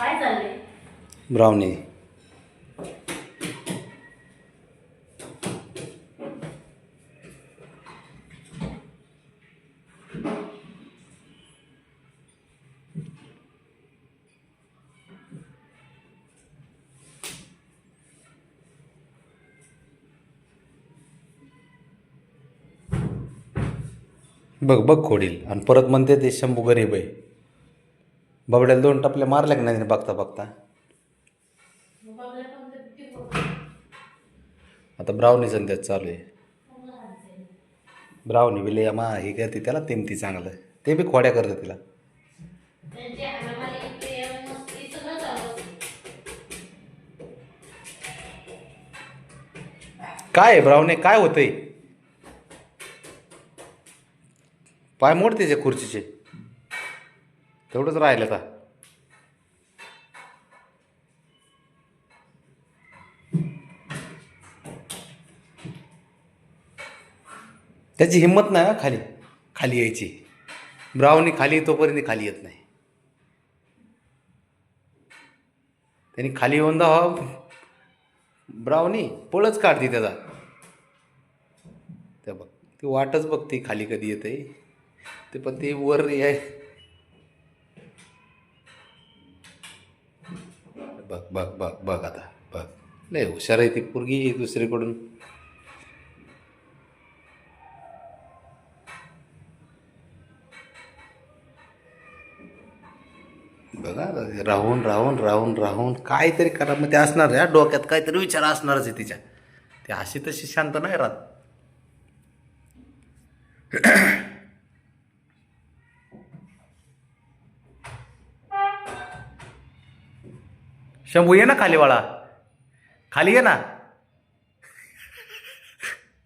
काय चाललंय ब्राउनी. बघ बघ खोडील. आणि परत म्हणते ते शंभू गरीब आहे. बबड्याला दोन टपले मारल्या की नाही बघता बघता? आता बाबूला पण त्यात चालू आहे. चांगलं ब्राउनी बिले मा हे करते त्याला तेमती चांगलं. ते बी खोड्या करतं तिला. काय आहे ब्राउनी काय होतंय? पाय मोड त्याचे खुर्चीचे. तेवढंच राहिलं आता त्याची हिंमत नाही खाली खाली यायची. ब्राउनी खाली तोपर्यंत खाली येत नाही. त्यांनी खाली येऊन दा ब्राउनी पळच काढते त्याचा. त्या बघ ती वाटच बघते खाली कधी येते. ते पण ते वर आहे बघ बघ बघ बघ आता बघ. लय हुशार आहे ती पोरगी दुसरीकडून. बघा राहून राहून राहून राहून काहीतरी करा. मग ते असणार या डोक्यात काहीतरी विचार असणारच आहे तिच्या. ते अशी तशी शांत नाही राहत. शंभू ये ना खाली वाळा खाली ये ना.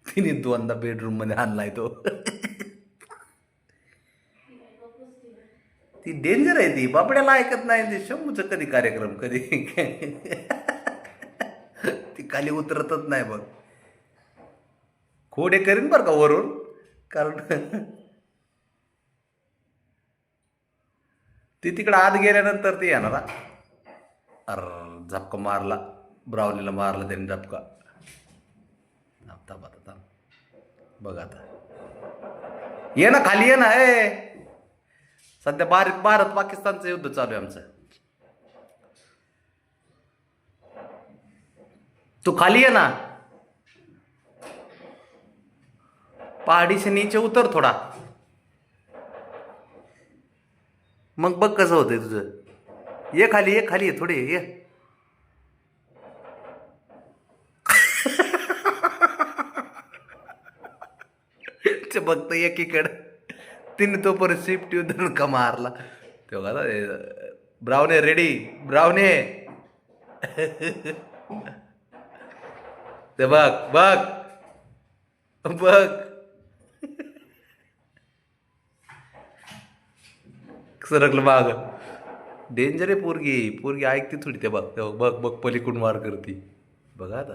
तिने दोनदा बेडरूममध्ये आणलाय तो. ती डेंजर आहे ती. बापड्याला ऐकत नाही ते शंभूचं कधी कार्यक्रम कधी ती खाली उतरतच नाही बघ. खोडे करीन बरं का वरून? कारण ती तिकडं आत गेल्यानंतर ते येणार हा. अर झपका मारला ब्रावलीला मारला त्याने झपका थांब आता बघ आता ये ना खाली ये ना हे सध्या भारत भारत पाकिस्तानचं युद्ध चालू आहे आमचं तू खाली ये ना पहाडी नीचे उतर थोडा मग बघ कसं होतंय तुझं ये खाली ये खाली ये थोडे ये. ते बघत एकीकडं. तिने तो परत शिफ्ट येऊन का मारला. तो का ब्राऊने रेडी ब्रावने ते बघ बघ. बघ. सरकलं माग. डेंजर आहे पोरगी. पोरगी ऐकते थोडी ते बघ. ते बघ बघ बघ पलीकडून वार करते. बघा आता.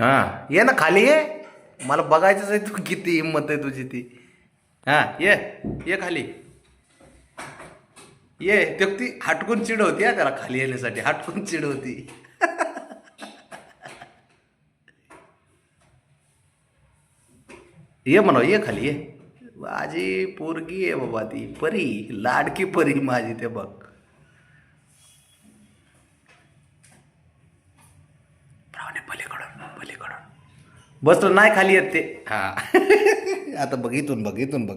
हा. ये ना खाली ये. मला बघायचंच आहे तू किती हिंमत आहे तुझी ती. हा ये. ये खाली. ये. ते ती हटकून चिडवती हा त्याला खाली येण्यासाठी. हटकून चिडवती ये म्हणा ये खाली ये. माझी पोरगी आहे बाबा ती परी लाडकी परी माझी ते बघ. पलीकडून पलीकडून बसलो नाही खाली येत ते. हा. आता बघ इथून बघ इथून बघ.